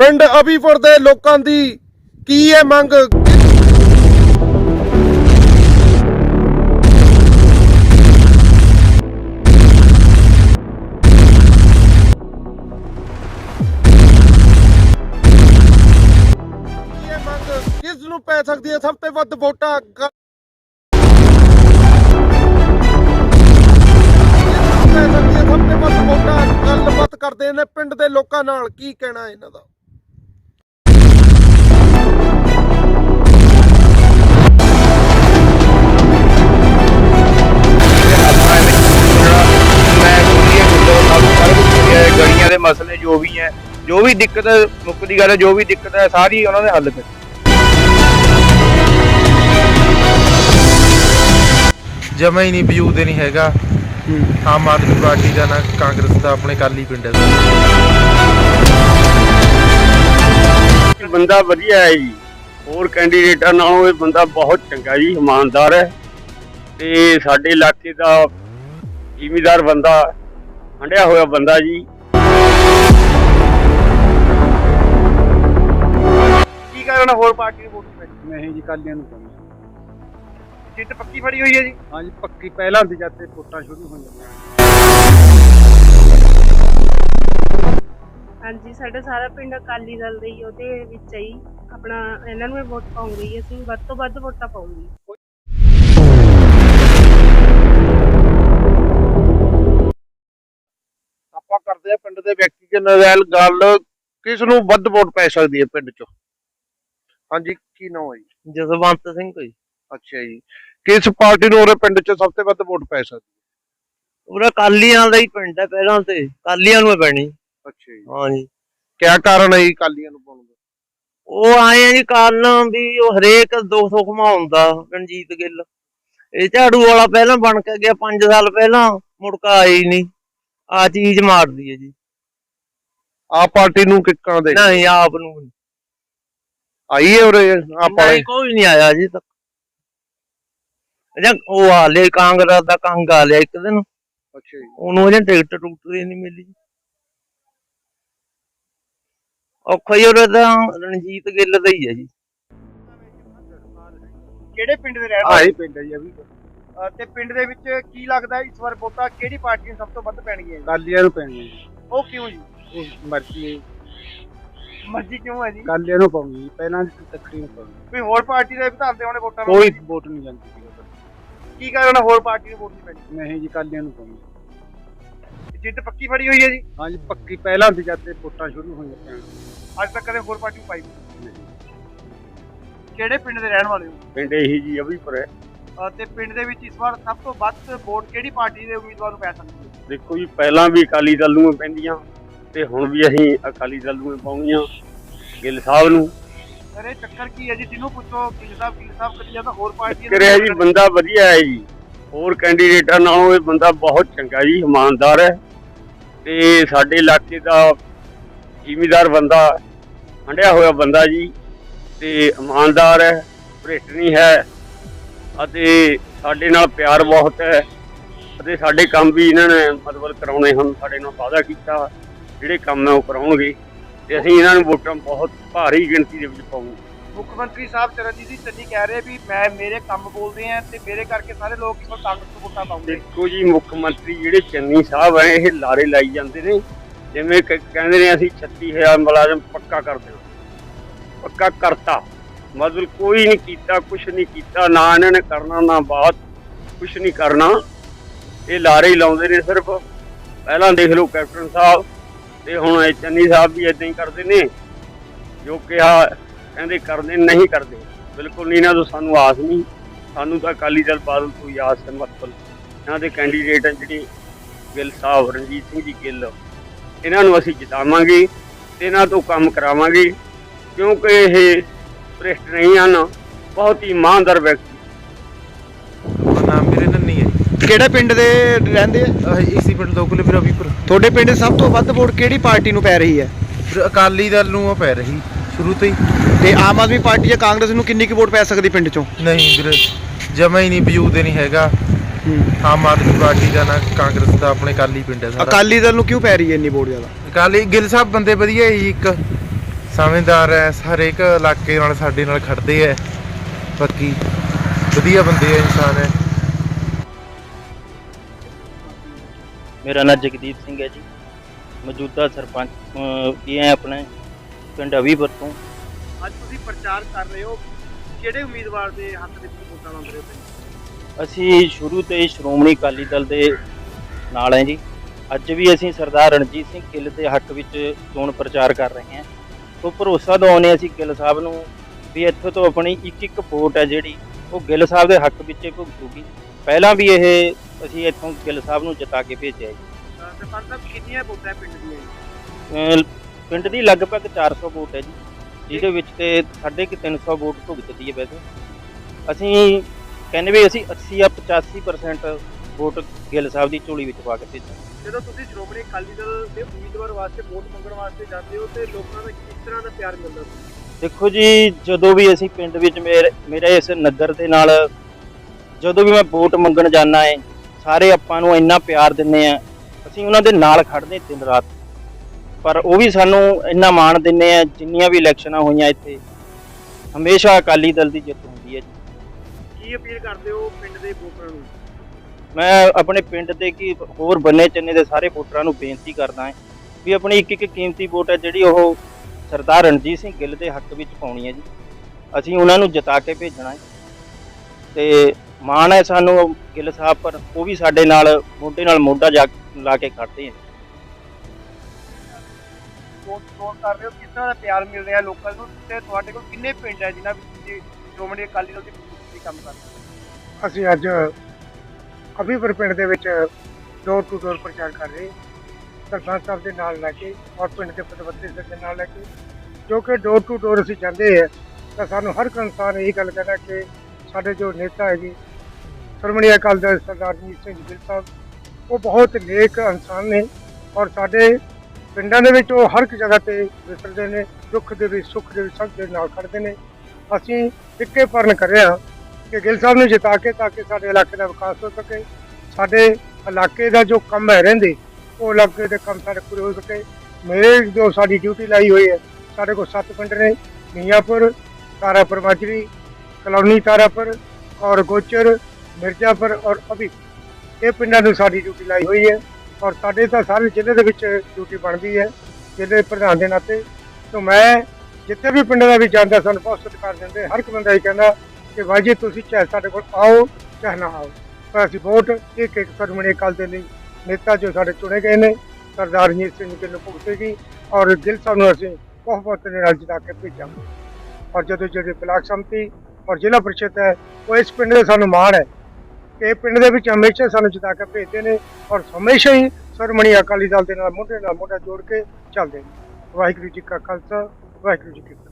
ਪਿੰਡ ਅਬੀਪੁਰ ਦੇ ਲੋਕਾਂ ਦੀ ਕੀ ਹੈ ਮੰਗ? ਕੀ ਹੈ ਮੰਗ ਕਿਸ ਨੂੰ ਪੈ ਸਕਦੀ ਹੈ? ਸਭ ਤੋਂ ਵੱਧ ਵੋਟਾਂ ਗ- ਕਿਸ ਨੂੰ ਪੈ ਸਕਦੀ ਹੈ? ਸਭ ਤੋਂ ਵੱਧ ਵੋਟਾਂ ਗੱਲਬਾਤ ਕਰਦੇ ਨੇ ਪਿੰਡ ਦੇ ਲੋਕਾਂ ਨਾਲ। ਕੀ ਕਹਿਣਾ ਇਹਨਾਂ ਦਾ? ਜੋ ਵੀ ਦਿੱਕਤ ਮੁੱਖ ਦੀ ਗੱਲ ਹੈ ਜੋ ਵੀ ਦਿੱਕਤ ਹੈ ਸਾਰੀ ਉਹਨਾਂ ਦੇ ਹੱਲ ਕਰ ਜਮਾ ਹੀ ਨਹੀਂ ਵਜੂਦ ਹੀ ਨਹੀਂ ਹੈਗਾ ਆਮ ਆਦਮੀ ਪਾਰਟੀ ਦਾ ਨਾ ਕਾਂਗਰਸ ਦਾ ਆਪਣੇ ਕਾਲੀ ਪਿੰਡ ਦਾ। ਬੰਦਾ ਵਧੀਆ ਹੈ ਜੀ। ਹੋਰ ਕੈਂਡੀਡੇਟਾਂ ਨਾਲੋਂ ਇਹ ਬੰਦਾ ਬਹੁਤ ਚੰਗਾ ਜੀ ਇਮਾਨਦਾਰ ਹੈ। ਤੇ ਸਾਡੇ ਇਲਾਕੇ ਦਾ ਜ਼ਿਮੀਦਾਰ ਬੰਦਾ ਹੰਡਿਆ ਹੋਇਆ ਬੰਦਾ ਜੀ। ਕੀ ਕਾਰਨ ਹੋਰ ਪਾਰਟੀ ਨੂੰ ਵੋਟ ਪੈਣੀ ਨਹੀਂ ਜੀ ਕਾਲੀਆਂ ਨੂੰ ਪਾਉਂਦੇ ਜਿੱਤ ਪੱਕੀ ਫੜੀ ਹੋਈ ਹੈ ਜੀ? ਹਾਂਜੀ ਪੱਕੀ। ਪਹਿਲਾਂ ਦੀ ਜਦ ਤੇ ਵੋਟਾਂ ਸ਼ੁਰੂ ਹੋਈਆਂ। ਹਾਂਜੀ ਸਾਡਾ ਸਾਰਾ ਪਿੰਡ ਅਕਾਲੀ ਦਲ ਦੇ ਹੀ ਉਹਦੇ ਵਿੱਚ ਹੀ ਆਪਣਾ ਇਹਨਾਂ ਨੂੰ ਹੀ ਵੋਟ ਪਾਉਂਗੀ ਅਸੀਂ। ਵੱਧ ਤੋਂ ਵੱਧ ਵੋਟਾਂ ਪਾਉਂਗੀ। ਆਪਾਂ ਕਰਦੇ ਆ ਪਿੰਡ ਦੇ ਵਿਅਕਤੀ ਦੇ ਨਾਲ ਗੱਲ ਕਿਸ ਨੂੰ ਵੱਧ ਵੋਟ ਪੈ ਸਕਦੀ ਹੈ ਪਿੰਡ ਚੋਂ? ਹਾਂਜੀ ਕੀ ਨਾਮ ਹੈ ਜੀ? ਜਸਵੰਤ ਸਿੰਘ ਕੋਈ। ਅੱਛਾ ਜੀ। ਕਿਸ ਪਾਰਟੀ ਨੂੰ ਉਹਦੇ ਪਿੰਡ 'ਚ ਸਭ ਤੋਂ ਵੱਧ ਵੋਟ ਪੈ ਸਕਦੀ ਪੂਰਾ ਕਾਲੀਆਂ ਦਾ ਹੀ ਪਿੰਡ ਹੈ ਪਹਿਲਾਂ ਤੇ। ਕਾਲੀਆਂ ਨੂੰ ਹੀ ਪੈਣੀ। ਅੱਛਾ ਜੀ। ਹਾਂਜੀ ਕਿਆ ਕਾਰਨ ਹੈ ਜੀ ਕਾਲੀਆਂ ਨੂੰ ਪਾਉਣ ਦਾ? ਉਹ ਆਏ ਆ ਜੀ ਕਾਰਨ ਵੀ ਉਹ ਹਰੇਕ 200 ਘਮਾਉਂਦਾ ਰਣਜੀਤ ਗਿੱਲ। ਇਹ ਝਾੜੂ ਵਾਲਾ ਪਹਿਲਾਂ ਬਣ ਕੇ ਗਿਆ 5 ਸਾਲ ਪਹਿਲਾਂ ਮੁੜਕਾ ਆਈ ਨਹੀਂ। ਆ ਚੀਜ਼ ਮਾਰਦੀ ਹੈ ਜੀ। ਆਪ ਪਾਰਟੀ ਨੂੰ ਕਿੱਕਾਂ ਦੇ? ਨਹੀਂ ਆਪ ਨੀ। ਆਈ ਹੈ ਉਰੇ ਆਪ ਨਹੀਂ ਕੋਈ ਨਹੀਂ ਆਇਆ ਜੀ ਤੱਕ। ਅਜਾ ਉਹ ਆ ਲੈ ਕਾਂਗਰਸ ਦਾ ਕੰਗ ਆ ਲਿਆ ਇੱਕ ਦਿਨ। ਅੱਛਾ ਜੀ। ਉਹਨੂੰ ਅਜੇ ਟਿਕਟ ਟੁਕਟ ਹੀ ਨਹੀਂ ਮਿਲੀ। ਔਖਾ ਹੀ ਉਹਦਾ ਤਾਂ ਰਣਜੀਤ ਗਿੱਲ ਦਾ ਹੀ ਹੈ ਜੀ। ਕਿਹੜੇ ਪਿੰਡ ਦੇ ਰਹਿਣ ਆਹੀ ਵਾਲੇ? ਪਿੰਡ ਹੈ ਜੀ ਅਭੀ ਤੇ ਪਿੰਡ ਦੇ ਵਿੱਚ ਕੀ ਲੱਗਦਾ ਇਸ ਵਾਰ ਵੋਟਾਂ ਕਿਹੜੀ ਪਾਰਟੀ ਨੂੰ ਸਭ ਤੋਂ ਵੱਧ ਪੈਣਗੀਆਂ ਜੀ? ਕਾਲੀਆਂ ਨੂੰ ਪੈਣੀ ਉਹ ਕਿਉਂ ਜੀ? ਉਹ ਮਰਜ਼ੀ ਮਰਜ਼ੀ ਕਿਉਂ ਹੈ ਜੀ? ਕਾਲੀਆਂ ਨੂੰ ਪਾਉਂਗੀ ਪਹਿਲਾਂ ਦੀ ਤਕਰੀਰ ਪਾਉਂਗੀ। ਕੋਈ ਹੋਰ ਪਾਰਟੀ ਦੇ ਵਿਧਾਨ ਦੇ ਉਹਨੇ ਵੋਟਾਂ ਨੂੰ ਕੋਈ ਵੋਟ ਨਹੀਂ ਜਾਂਦੀ ਉਧਰ। ਕੀ ਕਾਰਨ ਹੋਰ ਪਾਰਟੀ ਨੂੰ ਵੋਟ ਨਹੀਂ ਪੈਣੀ? ਨਹੀਂ ਜੀ ਕਾਲੀਆਂ ਨੂੰ ਪਾਉਂਗੀ। ਜਿੱਤ ਪੱਕੀ ਫੜੀ ਹੋਈ ਹੈ ਜੀ? ਹਾਂਜੀ ਪੱਕੀ ਪਹਿਲਾਂ ਦੀ ਜਦ ਤੇ ਵੋਟਾਂ ਸ਼ੁਰੂ ਹੋਈਆਂ ਅੱਜ ਤੱਕ ਕਦੇ ਹੋਰ ਪਾਰਟੀ ਨੂੰ ਪਾਈ ਨਹੀਂ। ਕਿਹੜੇ ਪਿੰਡ ਦੇ ਰਹਿਣ ਵਾਲੇ ਹੋ? ਪਿੰਡ ਇਹੀ ਜੀ ਅਭੀਪੁਰ ਹੈ। ਅਹ ਤੇ ਪਿੰਡ ਦੇ ਵਿੱਚ ਇਸ ਵਾਰ ਸਭ ਤੋਂ ਵੱਧ ਵੋਟ ਕਿਹੜੀ ਪਾਰਟੀ ਦੇ ਉਮੀਦਵਾਰ ਨੂੰ ਪੈ ਸਕਦੀ ਹੈ? ਦੇਖੋ ਜੀ ਪਹਿਲਾਂ ਵੀ ਅਕਾਲੀ ਦਲ ਨੂੰ ਪੈਂਦੀਆਂ। ਤੇ ਹੁਣ ਵੀ ਅਸੀਂ ਅਕਾਲੀ ਦਲ ਨੂੰ ਪਾਉਣੀਆਂ ਗਿੱਲ ਸਾਹਿਬ ਨੂੰ। ਇਹ ਚੱਕਰ ਕੀ ਹੈ ਜੀ? ਜਿਹਨੂੰ ਪੁੱਛੋ ਕਿਲ ਸਾਹਿਬ ਕਿਲ ਸਾਹਿਬ ਕਦੀ ਜਾਂਦਾ ਹੋਰ ਪਾਰਟੀ ਕਰਿਆ ਜੀ ਬੰਦਾ ਵਧੀਆ ਹੈ ਜੀ। ਹੋਰ ਕੈਂਡੀਡੇਟਾਂ ਨਾਲੋਂ ਇਹ ਬੰਦਾ ਬਹੁਤ ਚੰਗਾ ਜੀ ਇਮਾਨਦਾਰ ਹੈ। ਤੇ ਸਾਡੇ ਇਲਾਕੇ ਦਾ ਜ਼ਿਮੀਦਾਰ ਬੰਦਾ ਹੰਡਿਆ ਹੋਇਆ ਬੰਦਾ ਜੀ ਤੇ ਇਮਾਨਦਾਰ ਹੈ ਭ੍ਰਿਸ਼ਟ ਨਹੀਂ ਹੈ ਅਤੇ ਸਾਡੇ ਨਾਲ ਪਿਆਰ ਬਹੁਤ ਹੈ ਅਤੇ ਸਾਡੇ ਕੰਮ ਵੀ ਇਹਨਾਂ ਨੇ ਮਤਲਬ ਕਰਾਉਣੇ ਹਨ ਸਾਡੇ ਨਾਲ ਵਾਅਦਾ ਕੀਤਾ। ਜਿਹੜੇ ਕੰਮ ਹੈ ਉਹ ਕਰਾਉਣਗੇ ਤੇ ਅਸੀਂ ਇਹਨਾਂ ਨੂੰ ਵੋਟਾਂ ਬਹੁਤ ਭਾਰੀ ਗਿਣਤੀ ਦੇ ਵਿੱਚ ਪਾਵਾਂਗੇ ਮੁੱਖ ਮੰਤਰੀ ਸਾਹਿਬ ਚਰਨਜੀਤ ਸਿੰਘ ਚੰਨੀ ਕਹਿ ਰਹੇ ਵੀ ਮੈਂ ਮੇਰੇ ਕੰਮ ਬੋਲਦੇ ਆ ਤੇ ਮੇਰੇ ਕਰਕੇ ਸਾਰੇ ਲੋਕ ਇਸ ਕਾਂਗਰਸ ਨੂੰ ਵੋਟਾਂ ਪਾਉਂਦੇ ਦੇਖੋ ਜੀ ਮੁੱਖ ਮੰਤਰੀ ਜਿਹੜੇ ਚੰਨੀ ਸਾਹਿਬ ਹੈ ਇਹ ਲਾਰੇ ਲਾਈ ਜਾਂਦੇ ਨੇ। ਜਿਵੇਂ ਕਹਿੰਦੇ ਨੇ ਅਸੀਂ 36000 ਮੁਲਾਜ਼ਮ ਪੱਕਾ ਕਰ ਦੇਣਾ। ਪੱਕਾ ਕਰਤਾ। ਮਤਲਬ ਕੋਈ ਨਹੀਂ ਕੀਤਾ ਕੁਛ ਨਹੀਂ ਕੀਤਾ ਨਾ ਇਹਨਾਂ ਨੇ ਕਰਨਾ ਨਾ ਬਾਤ ਕੁਛ ਨਹੀਂ ਕਰਨਾ। ਇਹ ਲਾਰੇ ਹੀ ਲਾਉਂਦੇ ਨੇ ਸਿਰਫ। ਪਹਿਲਾਂ ਦੇਖ ਲਓ ਕੈਪਟਨ ਸਾਹਿਬ ਤੇ ਹੁਣ ਇਹ ਚੰਨੀ ਸਾਹਿਬ ਵੀ ਇਦਾਂ ਹੀ ਕਰਦੇ ਨੇ, ਜੋ ਕਿਹਾ ਕਹਿੰਦੇ ਕਰਦੇ ਨਹੀਂ ਕਰਦੇ। ਬਿਲਕੁਲ ਨਹੀਂ, ਇਹਨਾਂ ਤੋਂ ਸਾਨੂੰ ਆਸ ਨਹੀਂ। ਸਾਨੂੰ ਤਾਂ ਅਕਾਲੀ ਦਲ ਬਾਦਲ ਤੋਂ ਹੀ ਆਸ ਹੈ ਇਹਨਾਂ ਦੇ ਕੈਂਡੀਡੇਟ ਆ ਜਿਹੜੇ ਗਿੱਲ ਸਾਹਿਬ, ਰਣਜੀਤ ਸਿੰਘ ਜੀ ਗਿੱਲ। ਇਹਨਾਂ ਨੂੰ ਅਸੀਂ ਜਿਤਾਵਾਂਗੇ ਤੇ ਇਹਨਾਂ ਤੋਂ ਕੰਮ ਕਰਾਵਾਂਗੇ। ਕਿਉਂਕਿ ਇਹ ਭ੍ਰਿਸ਼ਟ ਨਹੀਂ ਹਨ, ਬਹੁਤ ਹੀ ਇਮਾਨਦਾਰ ਵਿਅਕਤੀ ਕਿਹੜੇ ਪਿੰਡ ਦੇ ਰਹਿੰਦੇ ਆ? ਇਸੀ ਪਿੰਡ ਲੋਕਲ ਫਿਰ ਅਭੀਪੁਰ ਤੁਹਾਡੇ ਪਿੰਡ ਸਭ ਤੋਂ ਵੱਧ ਵੋਟ ਕਿਹੜੀ ਪਾਰਟੀ ਨੂੰ ਪੈ ਰਹੀ ਹੈ? ਫਿਰ ਅਕਾਲੀ ਦਲ ਨੂੰ ਉਹ ਪੈ ਰਹੀ ਸ਼ੁਰੂ ਤੋਂ ਹੀ। ਤੇ ਆਮ ਆਦਮੀ ਪਾਰਟੀ ਜਾਂ ਕਾਂਗਰਸ ਨੂੰ ਕਿੰਨੀ ਕੁ ਵੋਟ ਪੈ ਸਕਦੀ ਪਿੰਡ 'ਚੋਂ? ਨਹੀਂ ਵੀਰੇ ਜਮਾ ਹੀ ਨਹੀਂ ਵਜੂਦ ਨਹੀਂ ਹੈਗਾ। ਆਮ ਆਦਮੀ ਪਾਰਟੀ ਦਾ ਨਾ ਕਾਂਗਰਸ ਦਾ ਆਪਣੇ ਕਾਲੀ ਪਿੰਡ ਹੈ ਅਕਾਲੀ ਦਲ ਨੂੰ ਕਿਉਂ ਪੈ ਰਹੀ ਹੈ ਇੰਨੀ ਵੋਟ ਜ਼ਿਆਦਾ? ਅਕਾਲੀ ਗਿੱਲ ਸਾਹਿਬ ਬੰਦੇ ਵਧੀਆ ਹੈ ਜੀ ਇੱਕ ਸਮਝਦਾਰ ਹੈ ਹਰੇਕ ਇਲਾਕੇ ਨਾਲ ਸਾਡੇ ਨਾਲ ਖੜਦੇ ਹੈ। ਬਾਕੀ ਵਧੀਆ ਬੰਦੇ ਹੈ ਇਨਸਾਨ ਹੈ। ਮੇਰਾ ਨਾਮ ਜਗਦੀਪ ਸਿੰਘ ਹੈ ਜੀ। ਮੌਜੂਦਾ ਸਰਪੰਚ ਕੀ ਹੈ ਆਪਣੇ ਪਿੰਡ ਅਵੀਪੁਰ ਤੋਂ। ਅੱਜ ਤੁਸੀਂ ਪ੍ਰਚਾਰ ਕਰ ਰਹੇ ਹੋ। ਕਿਹੜੇ ਉਮੀਦਵਾਰ ਦੇ ਹੱਕ ਦੇ ਵਿੱਚ ਵੋਟਾਂ ਮੰਗ ਰਹੇ ਹੋ? ਅਸੀਂ ਸ਼ੁਰੂ ਤੋਂ ਹੀ ਸ਼੍ਰੋਮਣੀ ਅਕਾਲੀ ਦਲ ਦੇ ਨਾਲ ਹੈ ਜੀ। ਅੱਜ ਵੀ ਅਸੀਂ ਸਰਦਾਰ ਰਣਜੀਤ ਸਿੰਘ ਗਿੱਲ ਦੇ ਹੱਕ ਵਿੱਚ ਚੋਣ ਪ੍ਰਚਾਰ ਕਰ ਰਹੇ ਹਾਂ। ਤੋਂ ਭਰੋਸਾ ਦਿਵਾਉਂਦੇ ਅਸੀਂ ਗਿੱਲ ਸਾਹਿਬ ਨੂੰ ਵੀ ਇੱਥੋਂ ਤੋਂ ਆਪਣੀ ਇੱਕ ਇੱਕ ਵੋਟ ਹੈ ਜਿਹੜੀ ਉਹ ਗਿੱਲ ਸਾਹਿਬ ਦੇ ਹੱਕ ਵਿੱਚ ਭੁਗਤੂਗੀ। ਪਹਿਲਾਂ ਵੀ ਇਹ ਅਸੀਂ ਇੱਥੋਂ ਗਿੱਲ ਸਾਹਿਬ ਨੂੰ ਜਿਤਾ ਕੇ ਭੇਜਿਆ ਜੀ ਅਹ ਸਰਪੰਚ ਸਾਹਿਬ ਕਿੰਨੀਆਂ ਵੋਟਾਂ ਪਿੰਡ ਦੀਆਂ ਜੀ? ਪਿੰਡ ਦੀ ਲਗਭਗ 400 ਵੋਟ ਹੈ ਜੀ ਜਿਹਦੇ ਵਿੱਚ ਤੇ ਸਾਢੇ ਕੁ 300 ਵੋਟ ਭੁਗਤਦੀ ਹੈ ਵੈਸੇ ਅਸੀਂ ਕਹਿੰਦੇ ਵੀ ਅਸੀਂ 80 ਜਾਂ 85% ਵੋਟ ਗਿੱਲ ਸਾਹਿਬ ਦੀ ਝੋਲੀ ਵਿੱਚ ਪਾ ਕੇ ਭੇਜਾਂ ਜਦੋਂ ਤੁਸੀਂ ਸ਼੍ਰੋਮਣੀ ਅਕਾਲੀ ਦਲ ਦੇ ਉਮੀਦਵਾਰ ਵਾਸਤੇ ਵੋਟ ਮੰਗਣ ਵਾਸਤੇ ਜਾਂਦੇ ਹੋ ਤੇ ਲੋਕਾਂ ਦਾ ਕਿਸ ਤਰ੍ਹਾਂ ਦਾ ਪਿਆਰ ਮਿਲਦਾ ਤੁਹਾਨੂੰ? ਦੇਖੋ ਜੀ ਜਦੋਂ ਵੀ ਅਸੀਂ ਪਿੰਡ ਵਿੱਚ ਮੇਰੇ ਮੇਰੇ ਇਸ ਨਗਰ ਦੇ ਨਾਲ ਜਦੋਂ ਵੀ ਮੈਂ ਵੋਟ ਮੰਗਣ ਜਾਂਦਾ ਹੈ ਸਾਰੇ ਆਪਾਂ ਨੂੰ ਇੰਨਾ ਪਿਆਰ ਦਿੰਦੇ ਆ ਅਸੀਂ ਉਹਨਾਂ ਦੇ ਨਾਲ ਖੜਦੇ ਦਿਨ ਰਾਤ। ਪਰ ਉਹ ਵੀ ਸਾਨੂੰ ਇੰਨਾ ਮਾਣ ਦਿੰਦੇ ਆ ਜਿੰਨੀਆਂ ਵੀ ਇਲੈਕਸ਼ਨਾਂ ਹੋਈਆਂ ਇੱਥੇ। ਹਮੇਸ਼ਾ ਅਕਾਲੀ ਦਲ ਦੀ ਜਿੱਤ ਹੁੰਦੀ ਹੈ ਜੀ। ਕੀ ਅਪੀਲ ਕਰਦੇ ਹੋ ਪਿੰਡ ਦੇ ਵੋਟਰਾਂ ਨੂੰ? ਮੈਂ ਆਪਣੇ ਪਿੰਡ ਦੇ ਕੀ ਹੋਰ ਬੰਨੇ ਚੰਨੇ ਦੇ ਸਾਰੇ ਵੋਟਰਾਂ ਨੂੰ ਬੇਨਤੀ ਕਰਦਾ ਹਾਂ ਵੀ ਆਪਣੀ ਇੱਕ ਇੱਕ ਕੀਮਤੀ ਵੋਟ ਹੈ ਜਿਹੜੀ ਉਹ ਸਰਦਾਰ ਰਣਜੀਤ ਸਿੰਘ ਗਿੱਲ ਦੇ ਹੱਕ ਵਿੱਚ ਪਾਉਣੀ ਹੈ ਜੀ। ਅਸੀਂ ਉਹਨਾਂ ਨੂੰ ਜਿਤਾ ਕੇ ਭੇਜਣਾ ਹੈ। ਤੇ ਮਾਣ ਹੈ ਸਾਨੂੰ ਗਿੱਲ ਸਾਹਿਬ ਪਰ ਉਹ ਵੀ ਸਾਡੇ ਨਾਲ ਮੋਢੇ ਨਾਲ ਮੋਢਾ ਜਾ ਲਾ ਕੇ ਖੜਦੇ ਹੈ ਵੋਟ ਕਰ ਰਹੇ ਹੋ ਕਿਸ ਤਰ੍ਹਾਂ ਦਾ ਪਿਆਰ ਮਿਲ ਰਿਹਾ ਲੋਕਾਂ ਨੂੰ ਤੇ ਤੁਹਾਡੇ ਕੋਲ ਕਿੰਨੇ ਪਿੰਡ ਹੈ ਜਿਨ੍ਹਾਂ ਵਿੱਚ ਤੁਸੀਂ ਸ਼੍ਰੋਮਣੀ ਅਕਾਲੀ ਦਲ ਦੇ ਕੰਮ ਕਰ ਰਹੇ ਹੋ? ਅਸੀਂ ਅੱਜ ਅਭੀਪੁਰ ਪਿੰਡ ਦੇ ਵਿੱਚ ਡੋਰ ਟੂ ਡੋਰ ਪ੍ਰਚਾਰ ਕਰ ਰਹੇ ਸਰਪੰਚ ਸਾਹਿਬ ਦੇ ਨਾਲ ਲੈ ਕੇ ਔਰ ਪਿੰਡ ਦੇ ਪਤਵੰਤੇ ਦੇ ਨਾਲ ਲੈ ਕੇ। ਜੋ ਕਿ ਡੋਰ ਟੂ ਡੋਰ ਅਸੀਂ ਜਾਂਦੇ ਹਾਂ ਤਾਂ ਸਾਨੂੰ ਹਰ ਇੱਕ ਇਨਸਾਨ ਇਹ ਗੱਲ ਕਹਿੰਦਾ ਕਿ ਸਾਡੇ ਜੋ ਨੇਤਾ ਹੈ ਜੀ ਸ਼੍ਰੋਮਣੀ ਅਕਾਲੀ ਦਲ ਸਰਦਾਰ ਜੀਤ ਸਿੰਘ ਗਿੱਲ ਸਾਹਿਬ। ਉਹ ਬਹੁਤ ਨੇਕ ਇਨਸਾਨ ਨੇ ਔਰ ਸਾਡੇ ਪਿੰਡਾਂ ਦੇ ਵਿੱਚ ਉਹ ਹਰ ਇੱਕ ਜਗ੍ਹਾ ਤੇ ਵਿਸਰਦੇ ਨੇ, ਦੁੱਖ ਦੇ ਵਿੱਚ ਸੁੱਖ ਦੇ ਵਿੱਚ ਸਭ ਦੇ ਨਾਲ ਖੜਦੇ ਨੇ। ਅਸੀਂ ਇੱਕੇ ਪਰਨ ਕਰਿਆ ਕਿ ਗਿੱਲ ਸਾਹਿਬ ਨੂੰ ਜਿਤਾ ਕੇ ਤਾਂ ਕਿ ਸਾਡੇ ਇਲਾਕੇ ਦਾ ਵਿਕਾਸ ਹੋ ਸਕੇ, ਸਾਡੇ ਇਲਾਕੇ ਦਾ ਜੋ ਕੰਮ ਹੈ ਰਹਿੰਦੇ, ਉਹ ਇਲਾਕੇ ਦੇ ਕੰਮ ਸਾਡੇ ਪੂਰੇ ਹੋ ਸਕੇ। ਮੇਰੇ ਜੋ ਸਾਡੀ ਡਿਊਟੀ ਲਾਈ ਹੋਈ ਹੈ, ਸਾਡੇ ਕੋਲ ਸੱਤ ਪਿੰਡ ਨੇ, ਮੀਆਂਪੁਰ, ਤਾਰਾਪੁਰ, ਮਾਜਰੀ, ਕਲੋਨੀ ਤਾਰਾਪੁਰ ਔਰ ਗੋਚਰ ਮਿਰਜ਼ਾਪੁਰ ਔਰ ਅਭੀ, ਇਹ ਪਿੰਡਾਂ ਨੂੰ ਸਾਡੀ ਡਿਊਟੀ ਲਾਈ ਹੋਈ ਹੈ ਔਰ ਸਾਡੇ ਤਾਂ ਸਾਰੇ ਜ਼ਿਲ੍ਹੇ ਦੇ ਵਿੱਚ ਡਿਊਟੀ ਬਣਦੀ ਹੈ, ਜ਼ਿਲ੍ਹੇ ਪ੍ਰਧਾਨ ਦੇ ਨਾਤੇ। ਤੋਂ ਮੈਂ ਜਿੱਥੇ ਵੀ ਪਿੰਡਾਂ ਦਾ ਵੀ ਜਾਂਦਾ, ਸਾਨੂੰ ਬਹੁਤ ਸਤਿਕਾਰ ਦਿੰਦੇ ਹਰ ਇੱਕ ਬੰਦਾ ਇਹ ਕਹਿੰਦਾ ਕਿ ਭਾਈ ਜੀ, ਤੁਸੀਂ ਚਾਹੇ ਸਾਡੇ ਕੋਲ ਆਓ ਚਾਹੇ ਨਾ ਆਓ। ਪਰ ਅਸੀਂ ਵੋਟ ਇੱਕ ਇੱਕ ਸਰਮਣੀ ਕਾਲ ਦੇ ਲਈ ਨੇਤਾ ਜੋ ਸਾਡੇ ਚੁਣੇ ਗਏ ਨੇ, ਸਰਦਾਰ ਰਣਜੀਤ ਸਿੰਘ ਜੀ ਨੂੰ ਭੁਗਤੇਗੀ ਔਰ ਗਿੱਲ ਸਾਹਿਬ ਨੂੰ ਅਸੀਂ ਬਹੁਤ ਬਹੁਤ ਨਾਲ ਜਿਤਾ ਕੇ ਭੇਜਾਂਗੇ। ਔਰ ਜਦੋਂ ਜਿਹੜੇ ਬਲਾਕ ਸੰਮਤੀ ਔਰ ਜ਼ਿਲ੍ਹਾ ਪ੍ਰੀਸ਼ਦ ਹੈ, ਉਹ ਇਸ ਪਿੰਡ ਦੇ ਸਾਨੂੰ ਮਾਣ ਹੈ। ਇਹ ਪਿੰਡ ਦੇ ਵਿੱਚ ਹਮੇਸ਼ਾ ਸਾਨੂੰ ਜਿਤਾ ਕੇ ਭੇਜਦੇ ਨੇ ਔਰ ਹਮੇਸ਼ਾ ਹੀ ਸਰਮਣੀ ਅਕਾਲੀ ਦਲ ਦੇ ਨਾਲ ਮੋਢੇ ਨਾਲ ਮੋਢਾ ਜੋੜ ਕੇ ਚੱਲਦੇ ਨੇ। ਵਾਹਿਗੁਰੂ ਜੀ ਕਾ ਖਾਲਸਾ, ਵਾਹਿਗੁਰੂ ਜੀ ਕੀ ਫਤਿਹ।